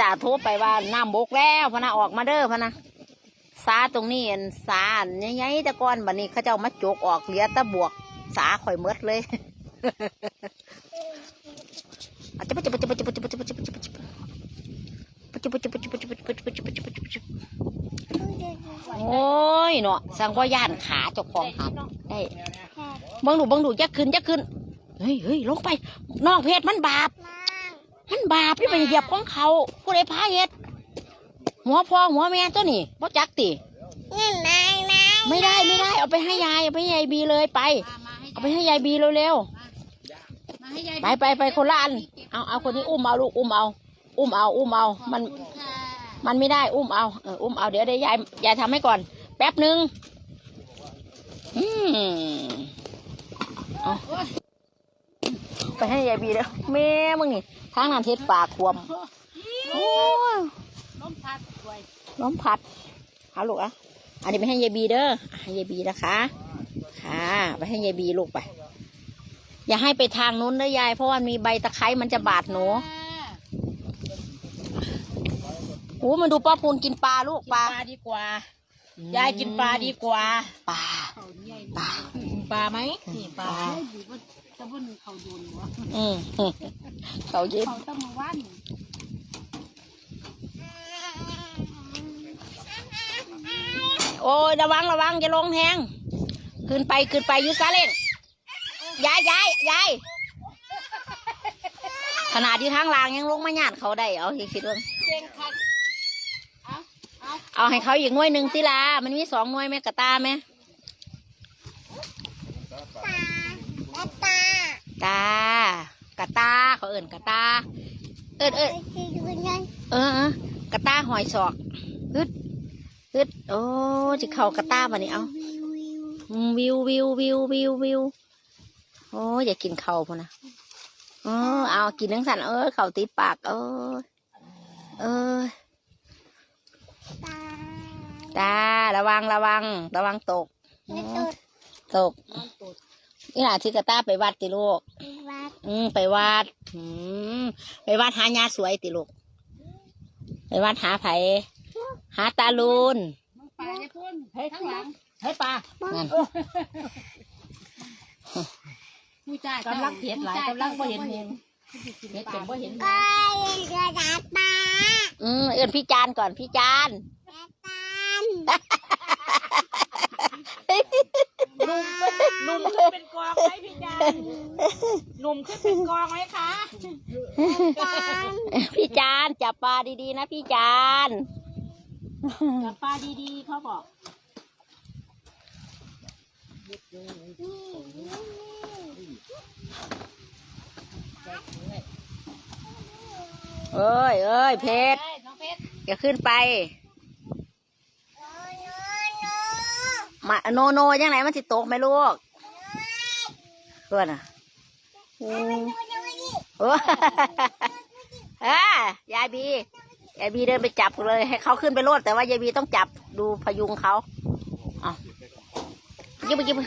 ตาโทรไปว่าน้ำบกแล้วพนะออกมาเด้อพนะสาตรงนี้อันสาอันใหญ่ๆต่ก่อนบัดนี้เขาเจ้ามาจกออกเหลือตะบวก สาข่อยเมดเลยอะจะปะจะปะจะปะจะปะจะปะจะปะจะปะจะปะจะปะจะปะจะปะจะปะจะปะจะปะจะปะจะปะจะปะจะปะจะปะโอ้ยเนาะสังว่าย่านขาจ้าของหักได้เบังดูบังดูยักขึ้นยักขึ้นเฮ้ยเฮ้ยลงไปน้องเพชรมันบาป มันบาปที่ไปเหยียบของเขาผู้ใดพาเฮ็ดหัวพ่อหัวแม่ตัวนี่บ่จักตินี่นายนายไม่ได้ไม่ได้ เอาไปให้ยายเอาไปให้ยายบีเลยไป เอาไปให้ยายบีเร็วมาให้ยายๆไปไปไปคนละอันเอาเอาคนนี้อุ้มเอาลูกอุ้มเอาอุ้มเอาอุ้มเอา มันค่ะมันไม่ได้อุ้มเอาเอออุ้มเอาเดี๋ยวเดี๋ยวยายยายทำให้ก่อน แป๊บหนึ่งอืมเอา ไปให้ยายบีเด้อแม่มึงนี่ทางนั้นเทศปากควมโอ้ยล้มพัดด้วยล้มพัดเอาลูกอะอันนี้ไปให้ยายบีเด้ออะให้ยายบีนะคะ ค่ะ ไปให้ยายบีลูกไป อย่าให้ไปทางนู้นเด้อยาย เพราะว่ามีใบตะไคร้มันจะบาดหนูโอ้มันดูป้าปูนกินปลาลูกปปลาลาดีกว่า ยายกินปลาดีกว่า ปลา ปลากินปลาไหมนี่ปลาปลาอยู่ว่าตะบนเขาโดนหัวอืมเขาเย็บเขาต้องมาว่านโอ้ยระวังระวังจะลงแทงขึ้นไปขึ้นไปอยุซาเล่งยายยายยายขนาดอยู่ทางล่างยังลงมาหยาดเขาได้เอาคิดว่าเก่งคัดเอาเอาเอาให้เขาอีกหน่วยหนึ่งติลามันมีสองหน่วยไหมกระตาไหม ตาตา ตากระตาเขาเอิ่นกระตา เอินเอินไปดูไงเออเออกระตาหอยศอกฮึดฮึดโอ้จิเขากระตามานี่เอาอืมวิววิววิววิววิวโอ้ยอย่ากินเข่าพุ่นนะเออเอากินทั้งสันเออเข่าติดปากเออเออตาจ้าระวังระวัง ระวังตกไม่ตุดตกนี่หละที่กระต้าไปวัดติลูกวัด อืมไปวัดอืมไปวัดหายาสวยติลูก ไปวัดหาไผหาตาลูนปลาได้พุ่นเฮ้ยข้างหลังเฮ้ยปลานั่นผู้จ่ายกำลังเพียดหลายกำลังบ่เห็นเองเห็ดเป็นบ่เห็นก็ยังกระดาษตาอืมเอื้อนพี่จานก่อนพี่จานตา ลหนุ่มขึ้นเป็นกองไหมพี่จานหนุ่มขึ้นเป็นกองไหมคะตาลพี่จานจับปลาดีๆนะพี่จานจับปลาดีๆเขาบอกเอ้ยเอ้ยเพชรเฮ้ยน้องเพชรอย่าขึ้นไป มาโนโนยังไงมันสิตกไหมลูกเพื่อนอะอืมโอ้เอ้ยายบียายบีเดินไปจับเลย ให้เขาขึ้นไปโลดแต่ว่ายายบีต้องจับดูพยุงเขาเอะยิบไปยิบไป